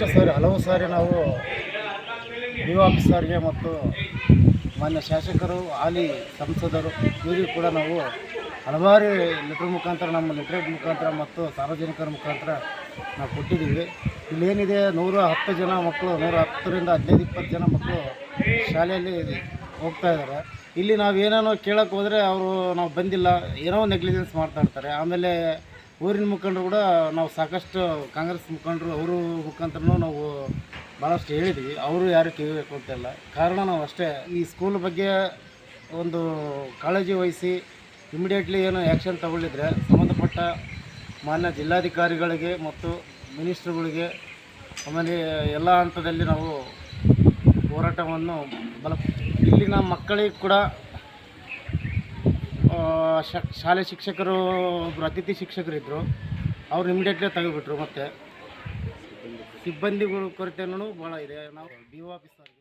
ಹಲವು ಸಾರಿ ನಾವು ಡಿ ಆಫೀಸರ್ಗೆ ಮತ್ತು ಮಾನ್ಯ ಶಾಸಕರು, ಹಾಲಿ ಸಂಸದರು, ಇವರಿಗೂ ಕೂಡ ನಾವು ಹಲವಾರು ಲೆಟ್ರ್ ಮುಖಾಂತರ, ನಮ್ಮ ಲೆಟ್ರೇಟ್ ಮುಖಾಂತರ ಮತ್ತು ಸಾರ್ವಜನಿಕರ ಮುಖಾಂತರ ನಾವು ಕೊಟ್ಟಿದ್ದೀವಿ. ಇಲ್ಲೇನಿದೆ, ನೂರ ಹತ್ತು ಜನ ಮಕ್ಕಳು, ನೂರ ಹತ್ತರಿಂದ ಹದಿನೈದು, ಇಪ್ಪತ್ತು ಜನ ಮಕ್ಕಳು ಶಾಲೆಯಲ್ಲಿ ಹೋಗ್ತಾ ಇದ್ದಾರೆ. ಇಲ್ಲಿ ನಾವು ಏನೇನೋ ಕೇಳಕ್ಕೆ ಹೋದರೆ ಅವರು ನಾವು ಬಂದಿಲ್ಲ, ಏನೋ ನೆಗ್ಲಿಜೆನ್ಸ್ ಮಾಡ್ತಾ ಇರ್ತಾರೆ. ಆಮೇಲೆ ಊರಿನ ಮುಖಂಡರು ಕೂಡ ನಾವು ಸಾಕಷ್ಟು ಕಾಂಗ್ರೆಸ್ ಮುಖಂಡರು, ಅವರು ಮುಖಾಂತರನೂ ನಾವು ಭಾಳಷ್ಟು ಹೇಳಿದ್ವಿ. ಅವರು ಯಾರು ಕಿವಿ ಅಂತಿಲ್ಲ. ಕಾರಣ ನಾವು ಅಷ್ಟೇ. ಈ ಸ್ಕೂಲ್ ಬಗ್ಗೆ ಒಂದು ಕಾಳಜಿ ವಹಿಸಿ ಇಮಿಡಿಯೇಟ್ಲಿ ಏನು ಆ್ಯಕ್ಷನ್ ತಗೊಳ್ಳಿದ್ರೆ ಸಂಬಂಧಪಟ್ಟ ಮಾನ್ಯ ಜಿಲ್ಲಾಧಿಕಾರಿಗಳಿಗೆ ಮತ್ತು ಮಿನಿಸ್ಟ್ರುಗಳಿಗೆ ಆಮೇಲೆ ಎಲ್ಲ ಹಂತದಲ್ಲಿ ನಾವು ಹೋರಾಟವನ್ನು ಬಲ ಇಲ್ಲಿನ ಮಕ್ಕಳಿಗೆ ಕೂಡ ಶಾಲೆ ಶಿಕ್ಷಕರು ಒಬ್ಬರು ಅತಿಥಿ ಶಿಕ್ಷಕರಿದ್ದರು ಅವ್ರು ಇಮಿಡಿಯೇಟ್ಲಿ ತೆಗೆದುಬಿಟ್ರು ಮತ್ತು. ಸಿಬ್ಬಂದಿಗಳು ಕೊರತೆನೂ ಭಾಳ ಇದೆ. ನಾವು ಡಿ ಒ ಆಫೀಸರ್ಗೆ